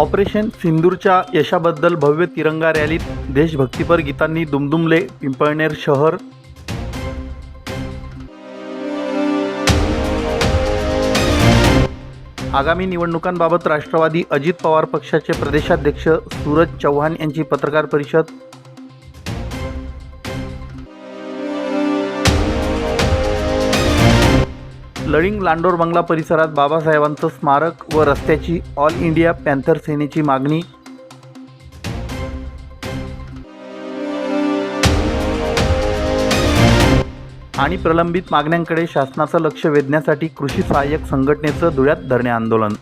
Operation सिंदूरच्या यशाबद्दल भव्य तिरंगा रॅलीत देशभक्तीपर गीतांनी दुमदुमले पिंपळनेर शहर. आगामी निवडणुकांबाबत राष्ट्रवादी अजित पवार पक्षाचे प्रदेशाध्यक्ष सूरज चव्हाण यांची पत्रकार परिषद. लळिंग लांडोर बंगला परिसरात बाबासाहेबांचं स्मारक व रस्त्याची ऑल इंडिया पॅन्थर सेनेची मागणी. आणि प्रलंबित मागण्यांकडे शासनाचं लक्ष वेधण्यासाठी कृषी सहाय्यक संघटनेचं धुळ्यात धरणे आंदोलन.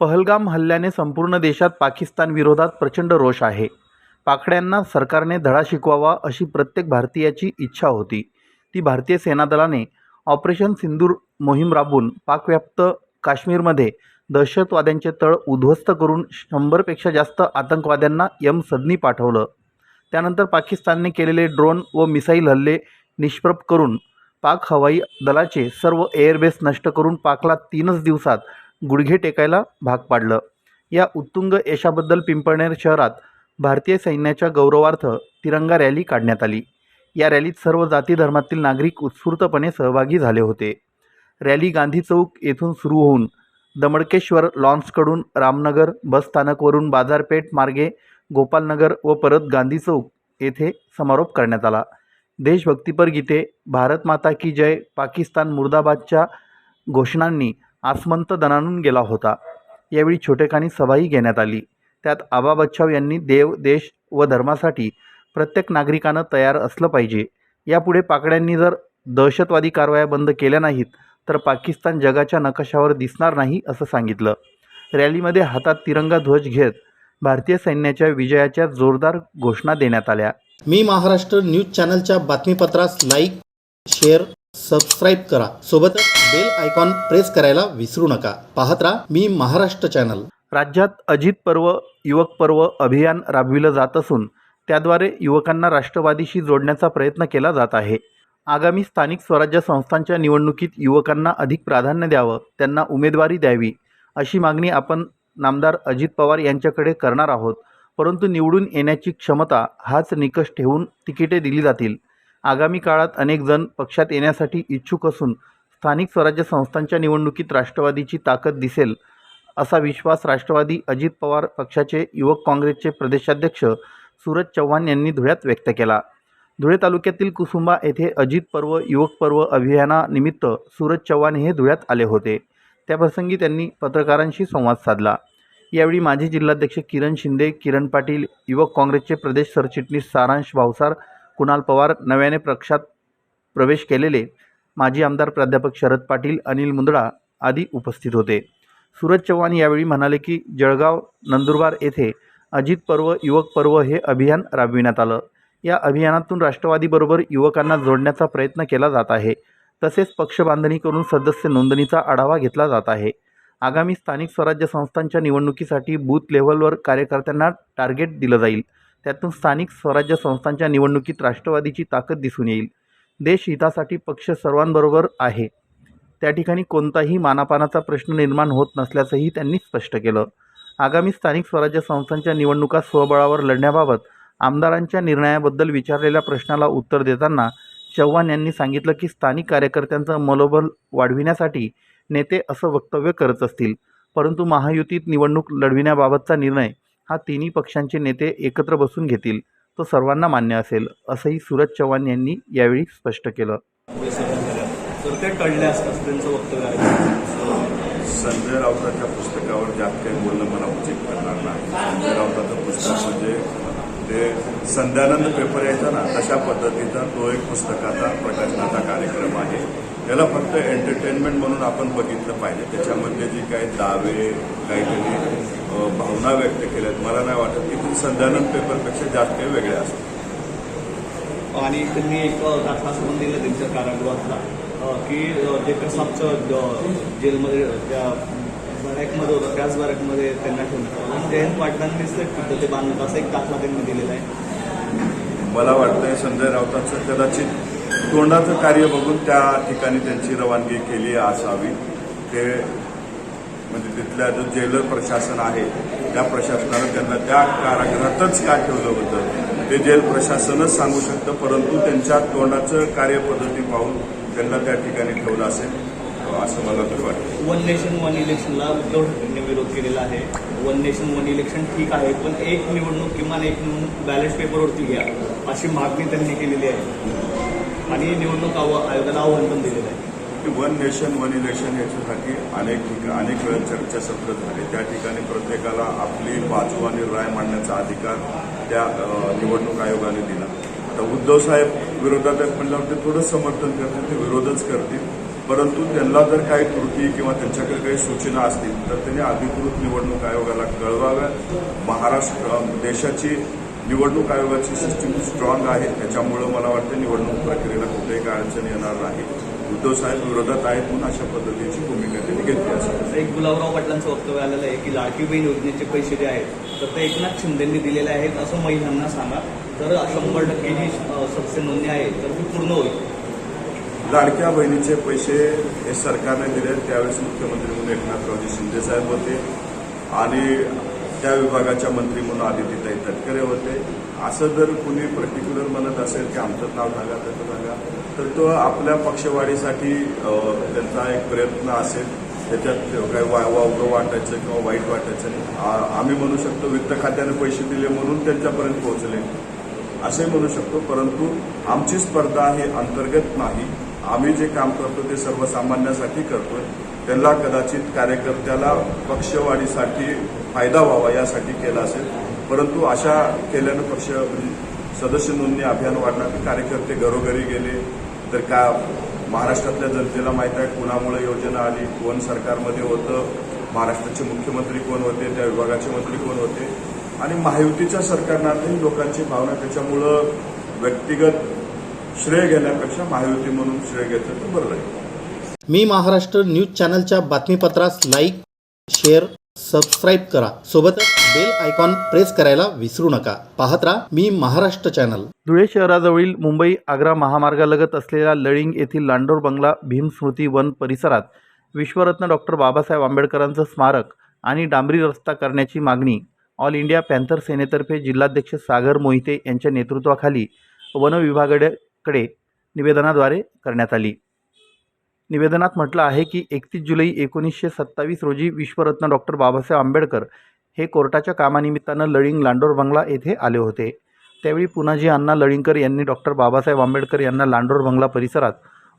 पहलगाम हल्ल्याने संपूर्ण देशात पाकिस्तान विरोधात प्रचंड रोष आहे. पाकड्यांना सरकारने धडा शिकवावा अशी प्रत्येक भारतीयाची इच्छा होती. ती भारतीय सेनादलाने ऑपरेशन सिंदूर मोहीम राबवून पाकव्याप्त काश्मीरमध्ये दहशतवाद्यांचे तळ उद्ध्वस्त करून शंभरपेक्षा जास्त आतंकवाद्यांना यम सदनी पाठवलं. त्यानंतर पाकिस्तानने केलेले ड्रोन व मिसाईल हल्ले निष्प्रभ करून पाक हवाई दलाचे सर्व एअरबेस नष्ट करून पाकला तीनच दिवसात गुडघे टेकायला भाग पाडलं. या उत्तुंग यशाबद्दल पिंपळनेर शहरात भारतीय सैन्याच्या गौरवार्थ तिरंगा रॅली काढण्यात आली. या रॅलीत सर्व जाती धर्मातील नागरिक उत्स्फूर्तपणे सहभागी झाले होते. रॅली गांधी चौक येथून सुरू होऊन दमडकेश्वर लॉन्सकडून रामनगर बसस्थानकवरून बाजारपेठ मार्गे गोपालनगर व परत गांधी चौक येथे समारोप करण्यात आला. देशभक्तीपर गीते भारत माता की जय पाकिस्तान मुर्दाबादच्या घोषणांनी आसमंत दणानून गेला होता. यावेळी छोटेखानी सभाही घेण्यात आली. त्यात आबा बच्छाव यांनी देव देश व धर्मासाठी प्रत्येक नागरिकानं तयार असलं पाहिजे. यापुढे पाकड्यांनी जर दहशतवादी कारवाया बंद केल्या नाहीत तर पाकिस्तान जगाच्या नकाशावर दिसणार नाही असं सांगितलं. रॅलीमध्ये हातात तिरंगा ध्वज घेत भारतीय सैन्याच्या विजयाच्या जोरदार घोषणा देण्यात आल्या. मी महाराष्ट्र न्यूज चॅनलच्या बातमीपत्रास लाईक शेअर सबस्क्राईब करा. सोबतच बेल आयकॉन प्रेस करायला विसरू नका. पाहत राहा मी महाराष्ट्र चॅनल. राज्यात अजित पर्व युवक पर्व अभियान राबविलं जात असून त्याद्वारे युवकांना राष्ट्रवादीशी जोडण्याचा प्रयत्न केला जात आहे. आगामी स्थानिक स्वराज्य संस्थांच्या निवडणुकीत युवकांना अधिक प्राधान्य द्यावं त्यांना उमेदवारी द्यावी अशी मागणी आपण नामदार अजित पवार यांच्याकडे करणार आहोत. परंतु निवडून येण्याची क्षमता हाच निकष ठेवून तिकिटे दिली जातील. आगामी काळात अनेक जण पक्षात येण्यासाठी इच्छुक असून स्थानिक स्वराज्य संस्थांच्या निवडणुकीत राष्ट्रवादीची ताकद दिसेल असा विश्वास राष्ट्रवादी अजित पवार पक्षाचे युवक काँग्रेसचे प्रदेशाध्यक्ष सूरज चव्हाण यांनी धुळ्यात व्यक्त केला. धुळे तालुक्यातील कुसुंबा येथे अजित पर्व युवक पर्व अभियानानिमित्त सूरज चव्हाण हे धुळ्यात आले होते. त्याप्रसंगी त्यांनी पत्रकारांशी संवाद साधला. यावेळी माजी जिल्हाध्यक्ष किरण शिंदे किरण पाटील युवक काँग्रेसचे प्रदेश सरचिटणीस सारांश भावसार कुणाल पवार नव्याने पक्षात प्रवेश केलेले माजी आमदार प्राध्यापक शरद पाटील अनिल मुंदडा आदी उपस्थित होते. सूरज चव्हाण यावेळी म्हणाले की जळगाव नंदुरबार येथे अजित पर्व युवक पर्व हे अभियान राबविण्यात आलं. या अभियानातून राष्ट्रवादीबरोबर युवकांना जोडण्याचा प्रयत्न केला जात आहे. तसेच पक्ष बांधणी करून सदस्य नोंदणीचा आढावा घेतला जात आहे. आगामी स्थानिक स्वराज्य संस्थांच्या निवडणुकीसाठी बूथ लेव्हलवर कार्यकर्त्यांना टार्गेट दिलं जाईल. त्यातून स्थानिक स्वराज्य संस्थांच्या निवडणुकीत राष्ट्रवादीची ताकद दिसून येईल. देश हितासाठी पक्ष सर्वांबरोबर आहे. त्या ठिकाणी कोणताही मानापानाचा प्रश्न निर्माण होत नसल्याचंही त्यांनी स्पष्ट केलं. आगामी स्थानिक स्वराज्य संस्थांच्या निवडणुका स्वबळावर लढण्याबाबत आमदारांच्या निर्णयाबद्दल विचारलेल्या प्रश्नाला उत्तर देताना चव्हाण यांनी सांगितलं की स्थानिक कार्यकर्त्यांचं मनोबल वाढविण्यासाठी नेते असं वक्तव्य करत असतील. परंतु महायुतीत निवडणूक लढविण्याबाबतचा निर्णय हा तिन्ही पक्षांचे नेते एकत्र बसून घेतील तो सर्वांना मान्य असेल असंही सूरज चव्हाण यांनी यावेळी स्पष्ट केलं. संजय राऊताच्या पुस्तकावर जास्त काही बोलणं मला उचित करणार नाही संजय राऊताचं पुस्तक म्हणजे ते संध्यानंद पेपर यायचा ना तशा पद्धतीचा तो एक पुस्तकाचा प्रकाशनाचा कार्यक्रम आहे त्याला फक्त एंटरटेनमेंट म्हणून आपण बघितलं पाहिजे त्याच्यामध्ये जी काही दावे काहीतरी भावना व्यक्त केल्यात मला नाही वाटत की ती संध्यानंद पेपरपेक्षा जास्त काही वेगळ्या असतात आणि त्यांनी एक दाखला सोडून दिलं त्यांच्या कारागृहातला की जे कसाबचं जेलमध्ये त्या बॅरॅकमध्ये होतं त्याच बॅरॅकमध्ये त्यांना ठेवण्यात आलं जयंत पाटलांनी तिथं ते बांधलं असं एक दाखला त्यांनी दिलेला आहे. मला वाटतंय संजय राऊतांचं कदाचित तोंडाचं कार्य बघून त्या ठिकाणी त्यांची रवानगी केली असावी. ते म्हणजे तिथल्या जो जेलर प्रशासन आहे त्या प्रशासनानं त्यांना त्या कारागृहातच का ठेवलं होतं? ते जेल प्रशासनच सांगू शकतं परंतु त्यांच्या तोंडाचं कार्यपद्धती पाहून त्यांना त्या ठिकाणी ठेवलं असेल असं मला तरी वाटतं. वन नेशन वन इलेक्शनला उद्धव ठाकरेंनी विरोध केलेला आहे. वन नेशन वन इलेक्शन ठीक आहे पण एक निवडणूक किमान एक निवडणूक बॅलेट पेपरवरती घ्या अशी मागणी त्यांनी केलेली आहे. आणि निवडणूक आव- आयोगाला आव्हान पण दिलेलं आहे. की वन नेशन वन इलेक्शन याच्यासाठी अनेक ठिका अनेक वेळा चर्चासत्र झाले. त्या ठिकाणी प्रत्येकाला आपली बाजू आणि राय मांडण्याचा अधिकार त्या निवडणूक आयोगाने दिला. आता उद्धव साहेब विरोधात म्हणल्यावर ते थोडं समर्थन करतील ते विरोधच करतील. परंतु त्यांना जर काही त्रुटी किंवा त्यांच्याकडे काही सूचना असतील तर त्यांनी अधिकृत निवडणूक आयोगाला कळवाव्या. महाराष्ट्र देशाची निवडणूक आयोगाची सिस्टीम स्ट्रॉंग आहे. त्याच्यामुळं मला वाटतं निवडणूक प्रक्रियेला कुठेही काय अडचण येणार नाही. उद्धव साहेब विरोधात आहेत म्हणून अशा पद्धतीची भूमिका त्यांनी घेतली असेल. एक गुलाबराव पाटलांचं वक्तव्य आलेलं आहे की लाडकी बहीण योजनेचे पैसे जे आहेत तर ते एकनाथ शिंदेंनी दिलेले आहेत असं महिलांना सांगा. तर शंभर टक्के जी सबसे नोंदणी आहे तर ती पूर्ण होईल. लाडक्या बहिणीचे पैसे हे सरकारने दिले त्यावेळेस मुख्यमंत्री म्हणून एकनाथरावजी शिंदे साहेब होते. आणि त्या विभागाच्या मंत्री म्हणून आदित्यताई तटकरे होते. असं जर कुणी पर्टिक्युलर म्हणत असेल की आमचं नाव सांगा त्याचं सांगा तर तो आपल्या पक्षवाढीसाठी त्यांचा एक प्रयत्न असेल. त्याच्यात काही वा वावगं वाटायचं किंवा वाईट वाटायचं आम्ही म्हणू शकतो वित्त खात्याने पैसे दिले म्हणून त्यांच्यापर्यंत पोहोचले. असे म्हणू शकतो परंतु आमची स्पर्धा हे अंतर्गत नाही. आम्ही जे काम करतो ते सर्वसामान्यांसाठी करतोय. त्यांना कदाचित कार्यकर्त्याला पक्षवाढीसाठी फायदा व्हावा यासाठी केला असेल. परंतु अशा केल्यानं पक्ष म्हणजे सदस्य नोंदणी अभियान वाढणार कार्यकर्ते घरोघरी गेले तर का महाराष्ट्रातल्या जनतेला माहीत आहे कुणामुळे योजना आली कोण सरकारमध्ये होतं महाराष्ट्राचे मुख्यमंत्री कोण होते त्या विभागाचे मंत्री कोण होते आणि महायुतीच्या सरकारनातही लोकांची भावना त्याच्यामुळं व्यक्तिगत श्रेय घेण्यापेक्षा महायुती म्हणून श्रेय घेतलं तर बरं राहील. मी महाराष्ट्र न्यूज चॅनलच्या बातमीपत्रास लाईक शेअर सबस्क्राईब करा. सोबतच बेल आयकॉन प्रेस करायला विसरू नका. पाहत राहा मी महाराष्ट्र चॅनल धुळे शहराजवळील मुंबई आग्रा महामार्गालगत असलेल्या लळिंग येथील लांडोर बंगला भीमस्मृती वन परिसरात विश्वरत्न डॉक्टर बाबासाहेब आंबेडकरांचं स्मारक आणि डांबरी रस्ता करण्याची मागणी ऑल इंडिया पॅन्थर सेनेतर्फे जिल्हाध्यक्ष सागर मोहिते यांच्या नेतृत्वाखाली वन विभागाकडे निवेदनाद्वारे करण्यात आली. निवेदनात म्हटलं आहे की एकतीस जुलै एकोणीसशे सत्तावीस रोजी विश्वरत्न डॉक्टर बाबासाहेब आंबेडकर हे कोर्टाच्या कामानिमित्तानं लळिंग लांडोर बंगला येथे आले होते. त्यावेळी पुनाजी अण्णा लळिंगकर यांनी डॉक्टर बाबासाहेब आंबेडकर यांना लांडोर बंगला परिसरात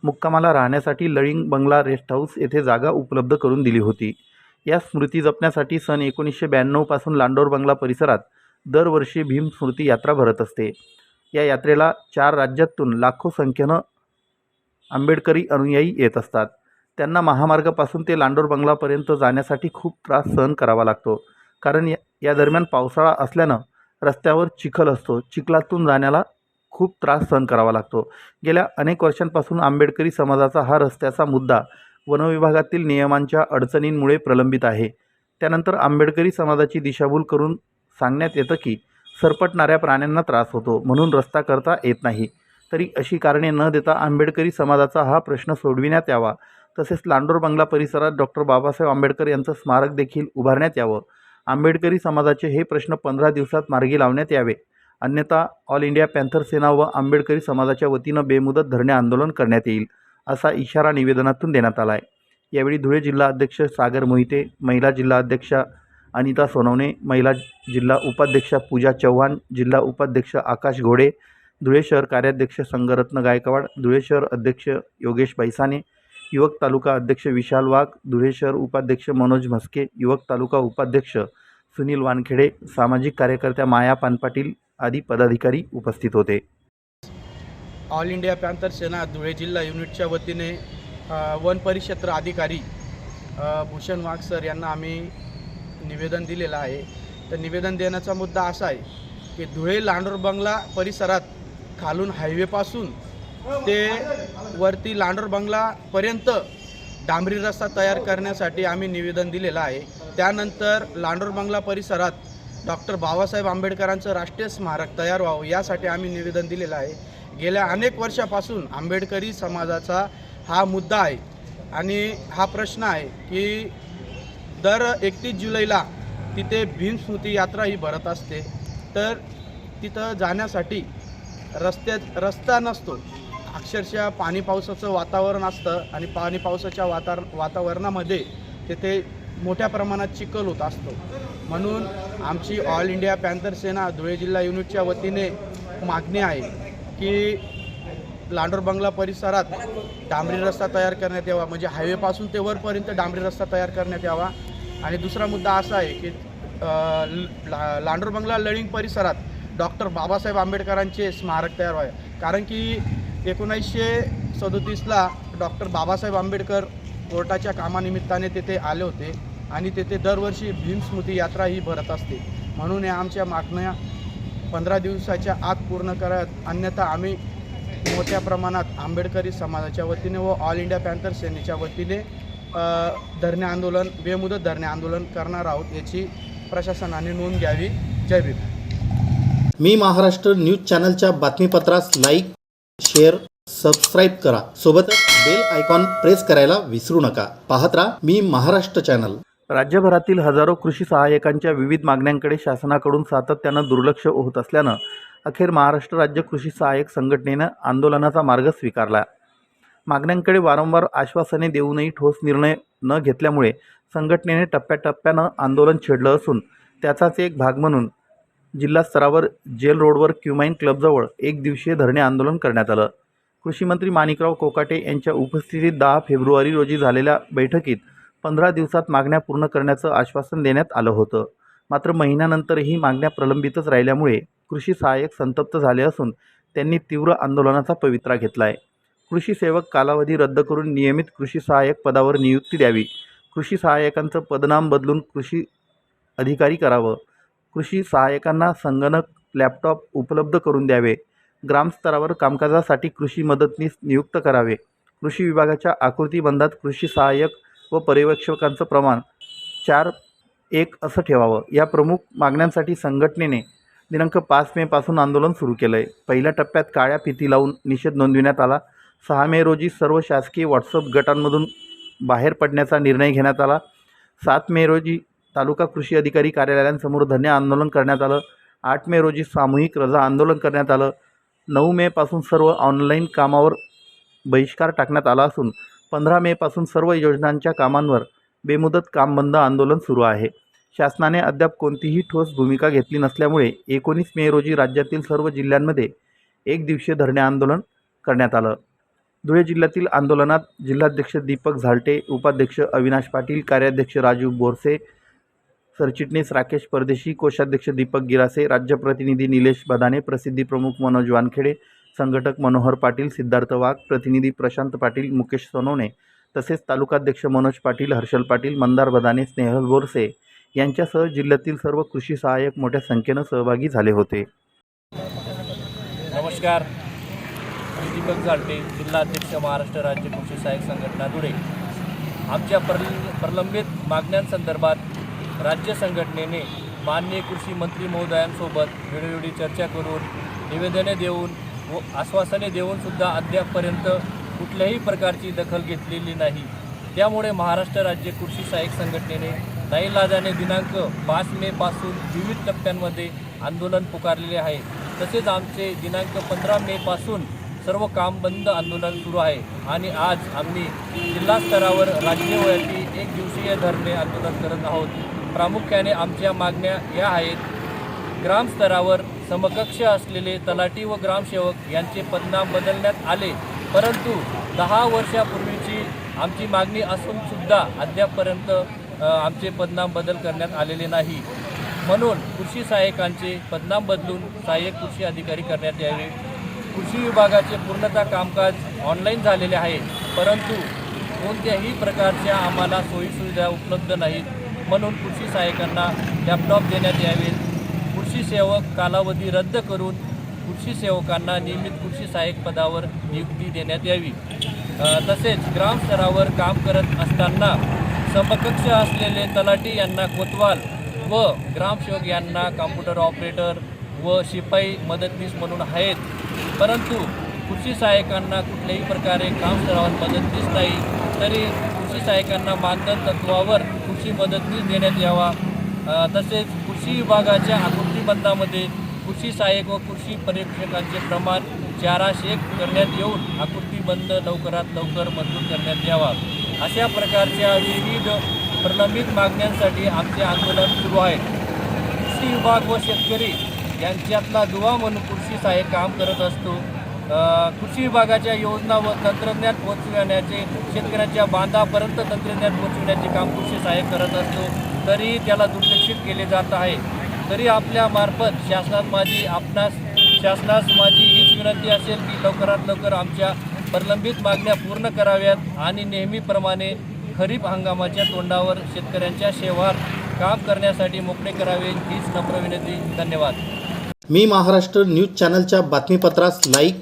मुक्कामाला राहण्यासाठी लळिंग बंगला रेस्ट हाऊस येथे जागा उपलब्ध करून दिली होती. या स्मृती जपण्यासाठी सन एकोणीसशे ब्याण्णवपासून लांडोर बंगला परिसरात दरवर्षी भीम स्मृती यात्रा भरत असते. या यात्रेला चार राज्यातून लाखो संख्येनं आंबेडकरी अनुयायी येत असतात. त्यांना महामार्गापासून ते लांडोर बंगलापर्यंत जाण्यासाठी खूप त्रास सहन करावा लागतो. कारण या या दरम्यान पावसाळा असल्यानं रस्त्यावर चिखल असतो. चिखलातून जाण्याला खूप त्रास सहन करावा लागतो. गेल्या अनेक वर्षांपासून आंबेडकरी समाजाचा हा रस्त्याचा मुद्दा वनविभागातील नियमांच्या अडचणींमुळे प्रलंबित आहे. त्यानंतर आंबेडकरी समाजाची दिशाभूल करून सांगण्यात येतं की सरपटणाऱ्या प्राण्यांना त्रास होतो म्हणून रस्ता करता येत नाही. तरी अशी कारणे न देता आंबेडकरी समाजाचा हा प्रश्न सोडविण्यात यावा. तसेच लांडोर बंगला परिसरात डॉक्टर बाबासाहेब आंबेडकर यांचं स्मारक देखील उभारण्यात यावं. आंबेडकरी समाजाचे हे प्रश्न पंधरा दिवसात मार्गी लावण्यात यावे. अन्यथा ऑल इंडिया पॅन्थर सेना व आंबेडकरी समाजाच्या वतीनं बेमुदत धरणे आंदोलन करण्यात येईल असा इशारा निवेदनातून देण्यात आला आहे यावेळी धुळे जिल्हा अध्यक्ष सागर मोहिते महिला जिल्हा अध्यक्षा अनिता सोनवणे महिला जिल्हा उपाध्यक्षा पूजा चव्हाण जिल्हा उपाध्यक्ष आकाश घोडे धुळे शहर कार्याध्यक्ष संगरत्न गायकवाड धुळे शहर अध्यक्ष योगेश बैसाने युवक तालुका अध्यक्ष विशाल वाघ धुळे शहर उपाध्यक्ष मनोज म्हस्के युवक तालुका उपाध्यक्ष सुनील वानखेडे सामाजिक कार्यकर्त्या माया पानपाटील आदी पदाधिकारी उपस्थित होते. All India Panther Sena Dhule जिल्हा युनिटच्या वतीने वन परिक्षेत्र अधिकारी भूषण वाघ सर यांना आम्ही निवेदन दिलेलं आहे. तर निवेदन देण्याचा मुद्दा असा आहे की धुळे लांडोर बंगला परिसरात खालून हायवेपासून ते वरती लांडोर बंगलापर्यंत डांबरी रस्ता तयार करण्यासाठी आम्ही निवेदन दिलेलं आहे. त्यानंतर लांडोर बंगला परिसरात डॉक्टर बाबासाहेब आंबेडकरांचं राष्ट्रीय स्मारक तयार व्हावं यासाठी आम्ही निवेदन दिलेलं आहे. गेल्या अनेक वर्षापासून आंबेडकरी समाजाचा हा मुद्दा आहे आणि हा प्रश्न आहे की दर एकतीस जुलैला तिथे भीमस्मृती यात्रा ही भरत असते. तर तिथं जाण्यासाठी रस्त्यात रस्ता नसतो. अक्षरशः पाणी पावसाचं वातावरण असतं आणि पाणी पावसाच्या वाता वातावरणामध्ये तिथे मोठ्या प्रमाणात चिखल होत असतो. म्हणून आमची all India Panther Sena Dhule जिल्हा युनिटच्या वतीने मागणी आहे की लांडोर बंगला परिसरात डांबरी रस्ता तयार करण्यात यावा. म्हणजे हायवेपासून ते वरपर्यंत डांबरी रस्ता तयार करण्यात यावा. आणि दुसरा मुद्दा असा आहे की ला लांडोर बंगला लळिंग परिसरात डॉक्टर बाबासाहेब आंबेडकरांचे स्मारक तयार व्हावे. कारण की एकोणीसशे सदोतीसला डॉक्टर बाबासाहेब आंबेडकर कोर्टाच्या कामानिमित्ताने तेथे आले होते आणि तेथे दरवर्षी भीमस्मृती यात्रा ही भरत असते. म्हणून या आमच्या मागण्या पंधरा दिवसाच्या आत पूर्ण करत अन्यथा आम्ही मोठ्या प्रमाणात आंबेडकरी समाजाच्या वतीने व ऑल इंडिया पॅन्थर सेनेच्या वतीने धरणे आंदोलन बेमुदत धरणे आंदोलन करणार आहोत याची प्रशासनाने नोंद घ्यावी. जय भीम. मी महाराष्ट्र न्यूज चॅनलच्या बातमीपत्रास लाईक शेअर सबस्क्राईब करा. सोबतच बेल आयकॉन प्रेस करायला विसरू नका. पाहत राहा मी महाराष्ट्र चॅनल. राज्यभरातील हजारो कृषी सहाय्यकांच्या विविध मागण्यांकडे शासनाकडून सातत्यानं दुर्लक्ष होत असल्यानं अखेर महाराष्ट्र राज्य कृषी सहाय्यक संघटनेनं आंदोलनाचा मार्ग स्वीकारला. मागण्यांकडे वारंवार आश्वासने देऊनही ठोस निर्णय न घेतल्यामुळे संघटनेने टप्प्याटप्प्यानं आंदोलन छेडलं असून त्याचाच एक भाग म्हणून जिल्हा स्तरावर जेल रोडवर क्युमाइन क्लबजवळ एक दिवसीय धरणे आंदोलन करण्यात आलं. कृषीमंत्री माणिकराव कोकाटे यांच्या उपस्थितीत दहा फेब्रुवारी रोजी झालेल्या बैठकीत पंधरा दिवसात मागण्या पूर्ण करण्याचं आश्वासन देण्यात आलं होतं. मात्र महिन्यानंतरही मागण्या प्रलंबितच राहिल्यामुळे कृषी सहाय्यक संतप्त झाले असून त्यांनी तीव्र आंदोलनाचा पवित्रा घेतला आहे कृषी सेवक कालावधी रद्द करून नियमित कृषी सहाय्यक पदावर नियुक्ती द्यावी. कृषी सहाय्यकांचं पदनाम बदलून कृषी अधिकारी करावं. कृषी सहाय्यकांना संगणक लॅपटॉप उपलब्ध करून द्यावे. ग्रामस्तरावर कामकाजासाठी कृषी मदतनीस नियुक्त करावे. कृषी विभागाच्या आकृतीबंधात कृषी सहाय्यक व पर्यवेक्षकांचं प्रमाण चार एक असं ठेवावं. या प्रमुख मागण्यांसाठी संघटनेने दिनांक पाच मेपासून आंदोलन सुरू केलं आहे पहिल्या टप्प्यात काळ्या फिती लावून निषेध नोंदविण्यात आला. सहा मे रोजी सर्व शासकीय व्हॉट्सअप गटांमधून बाहेर पडण्याचा निर्णय घेण्यात आला. सात मे रोजी तालुका कृषी अधिकारी कार्यालयांसमोर धरणे आंदोलन करण्यात आलं. आठ मे रोजी सामूहिक रजा आंदोलन करण्यात आलं. नऊ मेपासून सर्व ऑनलाईन कामावर बहिष्कार टाकण्यात आला असून पंधरा मेपासून सर्व योजनांच्या कामांवर बेमुदत काम बंद आंदोलन सुरू आहे. शासनाने अद्याप कोणतीही ठोस भूमिका घेतली नसल्यामुळे एकोणीस मे रोजी राज्यातील सर्व जिल्ह्यांमध्ये एक दिवसीय धरणे आंदोलन करण्यात आलं. धुळे जिल्ह्यातील आंदोलनात जिल्हाध्यक्ष दीपक झालटे उपाध्यक्ष अविनाश पाटील कार्याध्यक्ष राजू बोरसे सरचिटणीस राकेश परदेशी कोषाध्यक्ष दीपक गिरासे राज्य प्रतिनिधी निलेश बदाने प्रसिद्धी प्रमुख मनोज वानखेडे संघटक मनोहर पाटील सिद्धार्थ वाघ प्रतिनिधी प्रशांत पाटील मुकेश सोनवणे तसेच तालुकाध्यक्ष मनोज पाटील हर्षल पाटील मंदार बदाने स्नेहल बोरसे यांच्यासह जिल्ह्यातील सर्व कृषी सहाय्यक मोठ्या संख्येनं सहभागी झाले होते. नमस्कार. मी दीपक झालटे जिल्हाध्यक्ष महाराष्ट्र राज्य कृषी सहाय्यक संघटना धुळे. आमच्या प्रल प्रलंबित मागण्यांसंदर्भात राज्य संघटनेने माननीय कृषी मंत्री महोदयांसोबत वेळोवेळी चर्चा करून निवेदने देऊन व आश्वासने देऊनसुद्धा अद्यापपर्यंत कुठल्याही प्रकारची दखल घेतलेली नाही. त्यामुळे महाराष्ट्र राज्य कृषी सहाय्यक संघटनेने नाईलाजाने दिनांक पाच मेपासून विविध टप्प्यांमध्ये आंदोलन पुकारलेले आहे. तसेच आमचे दिनांक पंधरा मेपासून सर्व काम बंद आंदोलन सुरू आहे आणि आज आम्ही जिल्हा स्तरावर राज्यव्यापी एक दिवसीय धरणे आंदोलन करत आहोत. प्रामुख्याने आमच्या मागण्या या आहेत. ग्रामस्तरावर समकक्ष असलेले तलाठी व ग्रामसेवक यांचे पदनाम बदलण्यात आले. परंतु दहा वर्षापूर्वीची आमची मागणी असूनसुद्धा अद्यापपर्यंत आमचे पदनाम बदल करण्यात आलेले नाही. म्हणून कृषी सहाय्यकांचे पदनाम बदलून सहाय्यक कृषी अधिकारी करण्यात यावे. कृषी विभागाचे पूर्णतः कामकाज ऑनलाईन झालेले आहे. परंतु कोणत्याही प्रकारच्या आम्हाला सोयीसुविधा उपलब्ध नाहीत. म्हणून कृषी सहाय्यकांना लॅपटॉप देण्यात यावेत कृषी सेवक कालावधी रद्द करून कृषी सेवकांना नियमित कृषी सहाय्यक पदावर नियुक्ती देण्यात यावी. तसेच ग्रामस्तरावर काम करत असताना समकक्ष असलेले तलाठी यांना कोतवाल व ग्रामसेवक यांना कॉम्प्युटर ऑपरेटर व शिपाई मदतनीस म्हणून आहेत. परंतु कृषी सहाय्यकांना कुठल्याही प्रकारे काम स्तरावर मदतनीस नाही तरी कृषी सहाय्यकांना मानधन तत्वावर कृषी मदतनीस देण्यात यावा. तसेच कृषी विभागाच्या आकृतीबंधामध्ये कृषी सहाय्यक व कृषी पर्यवेक्षकांचे प्रमाण चाराशे करण्यात येऊन आकृतीबंध लवकरात लवकर मंजूर करण्यात यावा. अशा प्रकारच्या विविध प्रलंबित मागण्यांसाठी आमचे आंदोलन सुरू आहे. कृषी विभाग व शेतकरी यांच्यातला दुवा म्हणून कृषी सहाय्यक काम करत असतो. कृषी विभागाच्या योजना व तंत्रज्ञान पोहोचविण्याचे शेतकऱ्यांच्या बांधापर्यंत तंत्रज्ञान पोहोचविण्याचे काम कृषी सहाय्यक करत असतो तरी त्याला दुर्लक्षित केले जात आहे. तरी आपल्यामार्फत शासनात माझी आपणास शासनास माझी हीच विनंती असेल की लवकरात लवकर आमच्या प्रलंबित मागण्या पूर्ण कराव्यात आणि नेहमीप्रमाणे खरीप हंगामाच्या तोंडावर शेतकऱ्यांच्या शेवार काम करण्यासाठी मोकळे करावे हीच नम्र विनंती. धन्यवाद. मी महाराष्ट्र न्यूज चॅनलच्या बातमीपत्रास लाईक